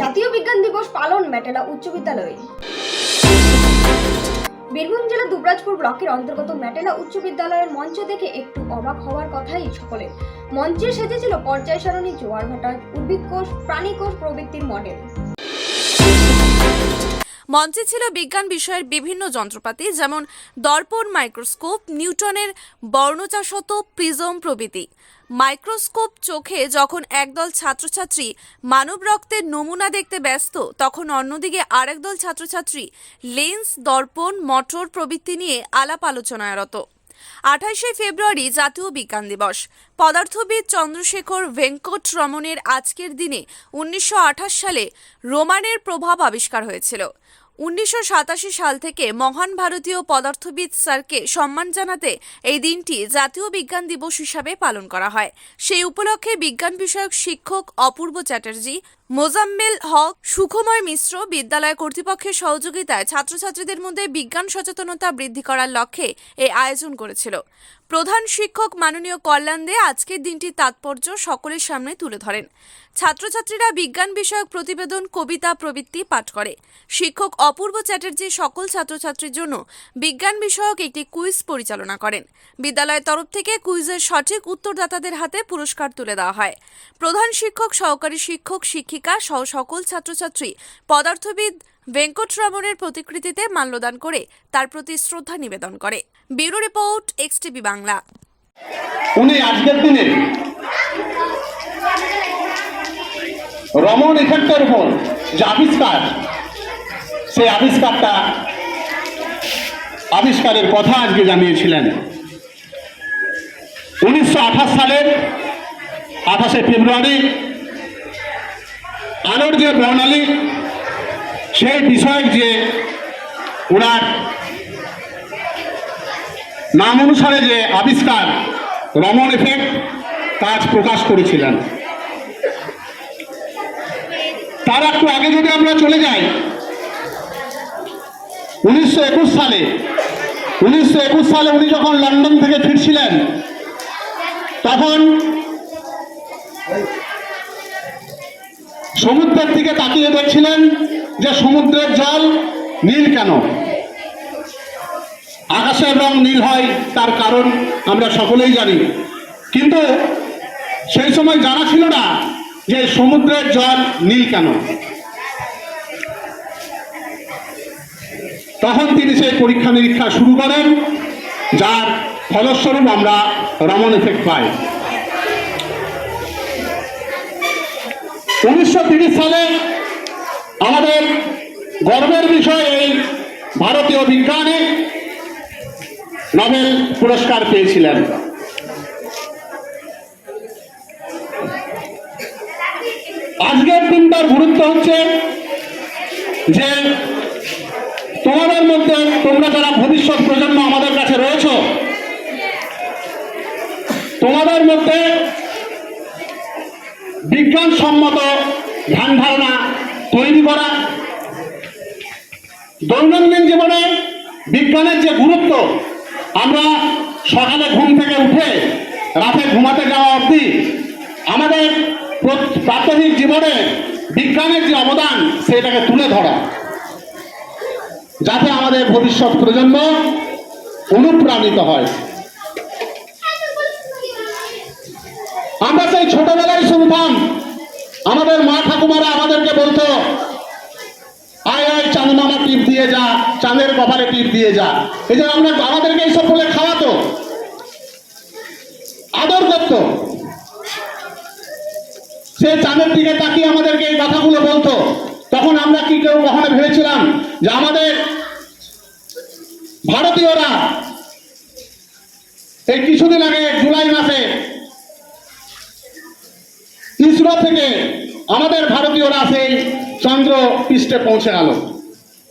জাতীয় বিজ্ঞান দিবস পালন মেটেলা উচ্চ বিদ্যালয়ে। বীরভূম জেলা দুবরাজপুর ব্লকের অন্তর্গত মেটেলা উচ্চ বিদ্যালয়ের মঞ্চ দেখে একটু অবাক হওয়ার কথাই সকলের মঞ্চে সেজেছিল পর্যায় সারণী, জোয়ার ভাটা উদ্ভিদ কোষ প্রাণী কোষ প্রবৃত্তির মডেল মঞ্চে ছিল বিজ্ঞান বিষয়ের বিভিন্ন যন্ত্রপাতি, যেমন দর্পণ মাইক্রোস্কোপ, নিউটনের বর্ণচাশত প্রিজম প্রভৃতি। মাইক্রোস্কোপ চোখে যখন একদল ছাত্রছাত্রী মানব রক্তের নমুনা দেখতে ব্যস্ত, তখন অন্যদিকে আরেক দল ছাত্রছাত্রী লেন্স, দর্পণ, মোটর প্রভৃতি নিয়ে আলাপ আলোচনায়রত আঠাশে ফেব্রুয়ারি জাতীয় বিজ্ঞান দিবস। পদার্থবিদ চন্দ্রশেখর ভেঙ্কট রমনের আজকের দিনে উনিশশো আঠাশ সালে রোমানের প্রভাব আবিষ্কার হয়েছিল। উনিশশো সাতাশি সাল থেকে মহান ভারতীয় পদার্থবিদ স্যারকে সম্মান জানাতে এই দিনটি জাতীয় বিজ্ঞান দিবস হিসাবে পালন করা হয়। সেই উপলক্ষে বিজ্ঞান বিষয়ক শিক্ষক অপূর্ব চ্যাটার্জি, মোজাম্মেল হক, সুখময় মিশ্র বিদ্যালয় কর্তৃপক্ষের সহযোগিতায় ছাত্রছাত্রীদের মধ্যে বিজ্ঞান সচেতনতা বৃদ্ধি করার লক্ষ্যে এই আয়োজন করেছিল। প্রধান শিক্ষক মাননীয় কল্যাণ দে আজকের দিনটির তাৎপর্য সকলের সামনে তুলে ধরেন। ছাত্রছাত্রীরা বিজ্ঞান বিষয়ক প্রতিবেদন, কবিতা প্রবৃত্তি পাঠ করে। শিক্ষক অপূর্ব চ্যাটার্জি সকল ছাত্রছাত্রীর জন্য বিজ্ঞান বিষয়ক একটি কুইজ পরিচালনা করেন। বিদ্যালয়ের তরফ থেকে কুইজের সঠিক উত্তরদাতাদের হাতে পুরস্কার তুলে দেওয়া হয়। প্রধান শিক্ষক, সহকারী শিক্ষক, শিক্ষিকা সহ সকল ছাত্রছাত্রী পদার্থবিদ ভেঙ্কটরমণের প্রতিকৃতিতে মাল্যদান করে তার প্রতি শ্রদ্ধা নিবেদন করে। Bureau report, X XTV Bangla. উনি আজকের দিনে রমন ইফেক্টের উপর যে আবিষ্কার, সেই আবিষ্কারটা আবিষ্কারের কথা আজকে জানিয়েছিলেন। উনিশশো আঠাশ সালের আঠাশে ফেব্রুয়ারি আলোর যে প্রণালী, সেই বিষয়ক যে ওনার নাম অনুসারে যে আবিষ্কার রমন এফেক্ট কাজ প্রকাশ করেছিলেন। তার একটু আগে যদি আমরা চলে যাই, উনিশশো একুশ সালে, উনিশশো একুশ সালে উনি যখন লন্ডন থেকে ফিরছিলেন, তখন সমুদ্রের দিকে তাকিয়ে দেখছিলেন যে সমুদ্রের জল নীল কেন? আকাশের রং নীল হয়, তার কারণ আমরা সকলেই জানি। কিন্তু সেই সময় জানা ছিল না যে সমুদ্রের জল নীল কেন। তখন তিনি সেই পরীক্ষা নিরীক্ষা শুরু করেন, যার ফলস্বরূপ আমরা রমন এফেক্ট পাই। উনিশশো সালে আমাদের গর্বের বিষয় এই ভারতীয় বিজ্ঞানী নোবেল পুরস্কার পেয়েছিলেন। আজকের দিনটার গুরুত্ব হচ্ছে যে তোমাদের মধ্যে তোমরা যারা ভবিষ্যৎ প্রজন্ম আমাদের কাছে রয়েছ, তোমাদের মধ্যে বিজ্ঞানসম্মত ধ্যান ধারণা তৈরি করা, দৈনন্দিন জীবনে বিজ্ঞানের যে গুরুত্ব আমরা সকালে ঘুম থেকে উঠে রাতে ঘুমাতে যাওয়া অবধি আমাদের প্রাথমিক জীবনে বিজ্ঞানের যে অবদান, সেটাকে তুলে ধরা। যাতে আমাদের ভবিষ্যৎ প্রজন্ম অনুপ্রাণিত হয়। আমরা সেই ছোটবেলায় শুনতাম, আমাদের মা ঠাকুমারা আমাদেরকে বলতো দিয়ে যা চাঁদের কপালে টিপ দিয়ে যা। এই যে আমরা, আমাদেরকে এইসব বলে খাওয়াতো। আদর করতো। সে চাঁদের দিকে তাকিয়ে আমাদেরকে এই কথাগুলো বলতো। তখন আমরা কি কেউ কখনো ভেবেছিলাম যে আমাদের ভারতীয়রা এই কিছুদিন আগে জুলাই মাসে ইসরো থেকে আমাদের ভারতীয়রা সেই চন্দ্র পৃষ্ঠে পৌঁছে গেল।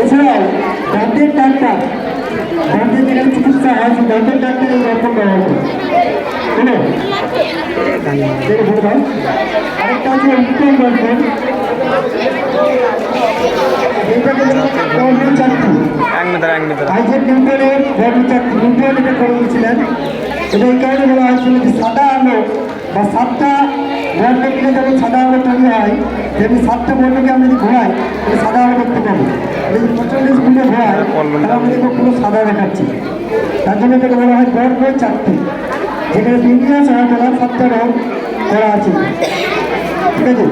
এছাড়াও দাঁতের ডাক্তার। দাঁতের যেখানে চিকিৎসা হয় সেই দাঁতের ডাক্তার এই দর্পণ ব্যবহার করে দাও। আরেকটা হচ্ছে উত্তম বর্ণচাকরি নিউটন এটা এই কারণে বলা হয়েছিল যে সাদা আলো বা সাতটা বর্ণ মিলে যখন সাদা আলো তৈরি হয় যেমনি সাতটা বর্ণকে আমি যদি ঘোরাই, তাহলে সাদা আলো দেখতে পাবো। যদি পঁয়তাল্লিশ মিলে ঘোরাই, তাহলে আমরা দেখব পুরো সাদা দেখাচ্ছে। তার জন্য এটাকে বলা হয় বর্ণ চাকরি যেখানে বিন্যাস হয় বলা সাতটা রং করা আছে। ঠিক আছে?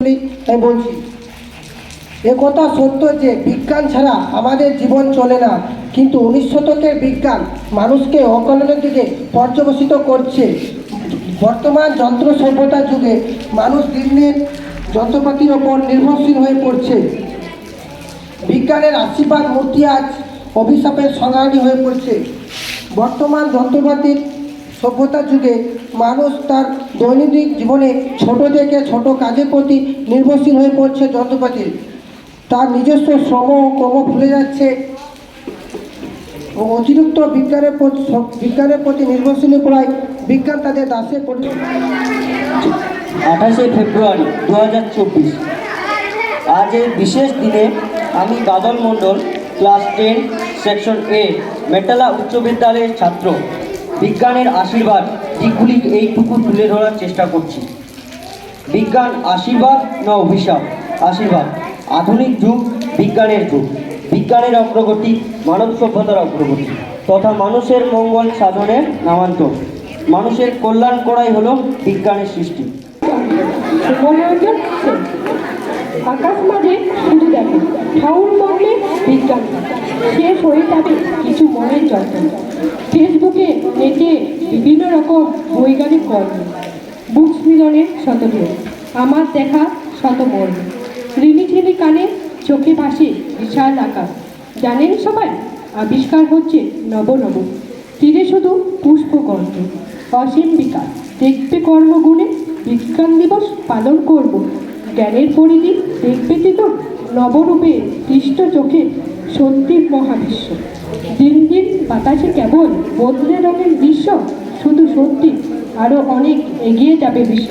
আমি বলছি এ কথা সত্য যে বিজ্ঞান ছাড়া আমাদের জীবন চলে না। কিন্তু উনিশ শতকের বিজ্ঞান মানুষকে অকলনের দিকে পর্যবসিত করছে। বর্তমান যন্ত্র সভ্যতার যুগে মানুষ দিন দিন যন্ত্রপাতির ওপর নির্ভরশীল হয়ে পড়ছে। বিজ্ঞানের আশীর্বাদ মূর্তি আজ অভিশাপের সংগ্রামী হয়ে পড়ছে। বর্তমান যন্ত্রপাতির সভ্যতার যুগে মানুষ তার দৈনন্দিন জীবনে ছোট থেকে ছোট কাজের প্রতি নির্ভরশীল হয়ে পড়ছে যন্ত্রপাতির। তার নিজস্ব শ্রম ও কর্ম ভুলে যাচ্ছে। ও অতিরিক্ত বিজ্ঞানের বিজ্ঞানের প্রতি নির্ভরশীল করায় বিজ্ঞান তাদের দাসে পরিণত আঠাশে ফেব্রুয়ারি দু হাজার চব্বিশ। আজ এই বিশেষ দিনে আমি Badal Mondal, class ten, section A Metala উচ্চ বিদ্যালয়ের ছাত্র। বিজ্ঞানের আশীর্বাদ দিকগুলি এইটুকু তুলে ধরার চেষ্টা করছি। বিজ্ঞান আশীর্বাদ না অভিশাপ? আশীর্বাদ। আধুনিক যুগ, বিজ্ঞানের যুগ। বিজ্ঞানের অগ্রগতি, মানব সভ্যতার অগ্রগতি। তথা মানুষের মঙ্গল সাধনের নামান্তর। মানুষের কল্যাণ করাই হলো বিজ্ঞানের সৃষ্টি। আকাশ মাঝে শুধু দেখে ঠাউর মর্মে বিজ্ঞান। শেষ হয়ে যাবে কিছু মনের যন্ত্রণা ফেসবুকে নেটে বিভিন্ন রকম বৈজ্ঞানিক কর্ম বুকস মিলনের শতদেহ আমার দেখা শতবর্ণ রিমিঝিলি কানে চোখে ভাসে বিশাল আকাশ। জানেন সবাই, আবিষ্কার হচ্ছে নব নব। তীরে শুধু পুষ্পগন্ধ অসীম বিকাশ। দেখবে কর্মগুণে বিজ্ঞান দিবস পালন করব। জ্ঞানের পরিধি দেখবে দ্বিগুণ নবরূপে দৃষ্ট চোখে সত্যি মহাবিশ্ব। দিন দিন বাতাসে কেবল বদলে রঙের দৃশ্য, শুধু সত্যি আরও অনেক এগিয়ে যাবে বিশ্ব।